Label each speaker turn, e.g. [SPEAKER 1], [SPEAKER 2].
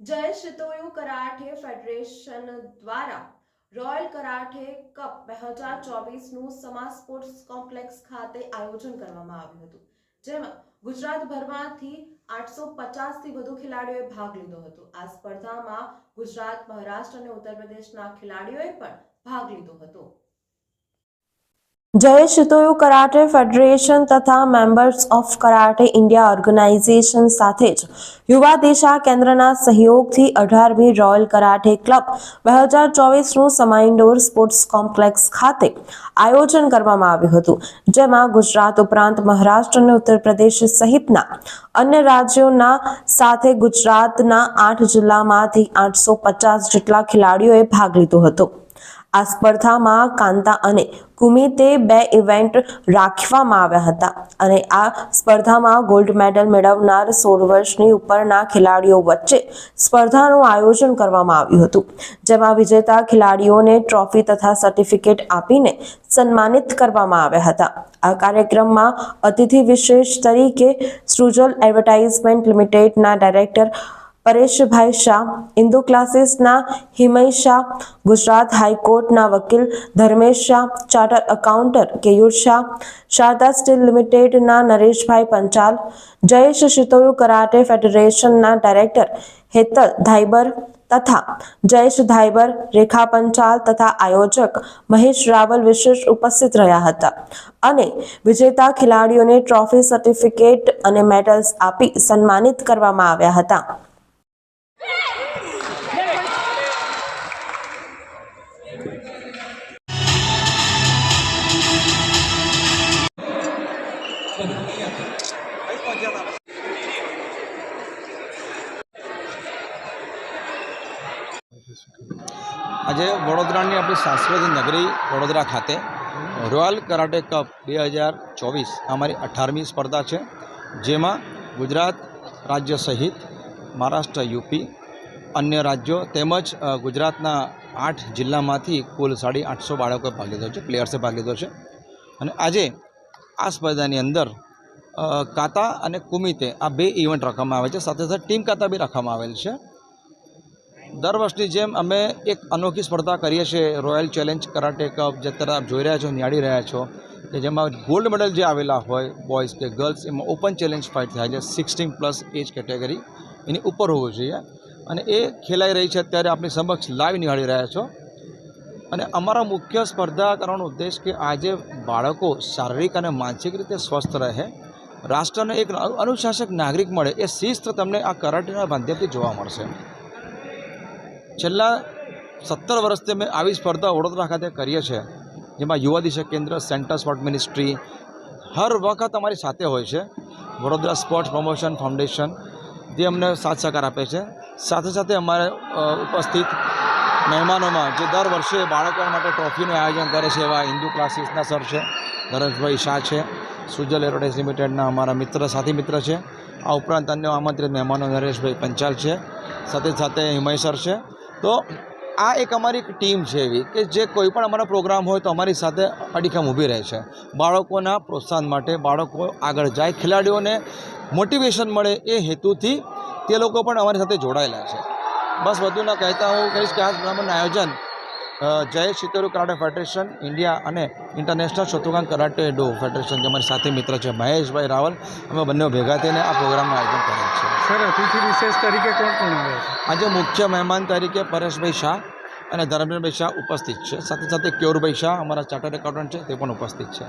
[SPEAKER 1] જય Shitoryu karate federation દ્વારા royal karate cup બે હજાર ચોવીસનું સમા સ્પોર્ટ્સ કોમ્પ્લેક્સ ખાતે આયોજન કરવામાં આવ્યું હતું, જેમાં ગુજરાતભરમાંથી આઠસો પચાસથી વધુ ખેલાડીઓએ ભાગ લીધો હતો. આ સ્પર્ધામાં ગુજરાત, મહારાષ્ટ્ર અને ઉત્તર પ્રદેશના ખેલાડીઓએ પણ ભાગ લીધો હતો. જય શિતોયુ કરાટે ફેડરેશન તથા members of karate India organisation સાથે જ યુવા દિશા કેન્દ્રના સહયોગથી અઢારમી રોયલ કરાટે ક્લબ બે હજાર ચોવીસનું સમાઇન્ડોર સ્પોર્ટ્સ કોમ્પ્લેક્સ ખાતે આયોજન કરવામાં આવ્યું હતું, જેમાં ગુજરાત ઉપરાંત મહારાષ્ટ્ર અને ઉત્તર પ્રદેશ સહિતના અન્ય રાજ્યોના સાથે ગુજરાતના આઠ જિલ્લામાંથી આઠસો પચાસ જેટલા ખેલાડીઓએ ભાગ લીધો હતો. આ સ્પર્ધામાં કાંતા અને કુમિતે બે ઇવેન્ટ રાખવામાં આવ્યા હતા અને આ સ્પર્ધામાં ગોલ્ડ મેડલ મેળવનાર સોળ વર્ષની ઉપરના ખેલાડીઓ વચ્ચે સ્પર્ધાનું આયોજન કરવામાં આવ્યું હતું, જેમાં વિજેતા ખેલાડીઓને ટ્રોફી તથા સર્ટિફિકેટ આપીને સન્માનિત કરવામાં આવ્યા હતા. આ કાર્યક્રમમાં અતિથિ વિશેષ તરીકે સૃજલ એડવર્ટાઇઝમેન્ટ લિમિટેડના ડાયરેક્ટર પરેશભાઈ શાહ, ઇન્દુ ક્લાસીસના હિમય શાહ, ગુજરાત હાઈકોર્ટના વકીલ Dharmesh Shah, charter accountant Keyur Shah, Sharda steel લિમિટેડના નરેશભાઈ પંચાલ, જયેશ શિતોયુ કરાટે ફેડરેશનના ડાયરેક્ટર હેતલ ધાઈબર તથા જયેશ ધાઈબર રેખા પંચાલ તથા આયોજક મહેશ રાવલ વિશેષ ઉપસ્થિત રહ્યા હતા. અને વિજેતા ખેલાડીઓને ટ્રોફી સર્ટિફિકેટ અને મેડલ્સ આપી સન્માનિત કરવામાં આવ્યા હતા.
[SPEAKER 2] આજે વડોદરાની આપણી સાંસ્કૃતિક નગરી વડોદરા ખાતે રોયલ કરાટે કપ બે હજાર ચોવીસ અમારી અઢારમી સ્પર્ધા છે, જેમાં ગુજરાત રાજ્ય સહિત મહારાષ્ટ્ર, યુપી અન્ય રાજ્યો તેમજ ગુજરાતના આઠ જિલ્લામાંથી કુલ સાડી આઠસો બાળકોએ ભાગ લીધો છે, પ્લેયર્સે ભાગ લીધો છે. અને આજે આ સ્પર્ધાની અંદર કાતા અને કુમિતે આ બે ઇવેન્ટ રાખવામાં આવે છે, સાથે સાથે ટીમ કાતા બી રાખવામાં આવેલ છે. દર વર્ષની જેમ અમે એક અનોખી સ્પર્ધા કરીએ છીએ રોયલ ચેલેન્જ કરાટે કપ જે અત્યારે જોઈ રહ્યા છો, નિહાળી રહ્યા છો, કે જેમાં ગોલ્ડ મેડલ જે આવેલા હોય બોયઝ કે ગર્લ્સ એમાં ઓપન ચેલેન્જ ફાઇટ થાય છે સિક્સટીન પ્લસ એજ કેટેગરી એની ઉપર હોવું જોઈએ. અને એ ખેલાઈ રહી છે અત્યારે આપણી સમક્ષ લાઈવ નિહાળી રહ્યા છો. અને અમારા મુખ્ય સ્પર્ધા કરવાનો ઉદ્દેશ કે આજે બાળકો શારીરિક અને માનસિક રીતે સ્વસ્થ રહે. રાષ્ટ્રને એક અનુશાસક નાગરિક મળે એ શિસ્ત તમને આ કરાટેના માધ્યમથી જોવા મળશે. છેલ્લા સત્તર વર્ષથી અમે આવી સ્પર્ધા વડોદરા ખાતે કરીએ છીએ, જેમાં યુવા દિશા કેન્દ્ર, સેન્ટર સ્પોર્ટ મિનિસ્ટ્રી હર વખત અમારી સાથે હોય છે. વડોદરા સ્પોર્ટ્સ પ્રમોશન ફાઉન્ડેશન, જે અમને સાથ સહકાર આપે છે. સાથે સાથે અમારે ઉપસ્થિત મહેમાનોમાં જે દર વર્ષે બાળકો માટે ટ્રોફીનું આયોજન કરે છે એવા હિન્દુ ક્લાસીસના સર છે નરેશભાઈ શાહ છે, સુજલ એરોટેક્સ લિમિટેડના અમારા મિત્ર, સાથી મિત્ર છે. આ ઉપરાંત અન્ય આમંત્રિત મહેમાનો નરેશભાઈ પંચાલ છે, સાથે સાથે હિમય સર છે. તો આ એક અમારી એક ટીમ છે એવી કે જે કોઈ પણ અમારો પ્રોગ્રામ હોય તો અમારી સાથે અડીખમ ઊભી રહે છે. બાળકોના પ્રોત્સાહન માટે બાળકો આગળ જાય, ખેલાડીઓને મોટિવેશન મળે એ હેતુથી તે લોકો પણ અમારી સાથે જોડાયેલા છે. બસ વધુ ન કહેતા હું કહીશ કે આ બ્રાહ્મણનું આયોજન Jai Shitoryu karate federation India અને international Shotokan karate do federation જે અમારી સાથે મિત્ર છે મહેશભાઈ રાવલ. અમે બંને ભેગા થઈને આ પ્રોગ્રામનું આયોજન કરેલ છે
[SPEAKER 3] સર અતિથિ વિશેષ તરીકે કોણ કોણ આવે છે?
[SPEAKER 2] આજે મુખ્ય મહેમાન તરીકે પરેશભાઈ શાહ અને ધર્મેન્દ્રભાઈ શાહ ઉપસ્થિત છે. સાથે સાથે કેયુરભાઈ શાહ અમારા ચાર્ટર્ડ એકાઉન્ટન્ટ છે તે પણ ઉપસ્થિત છે.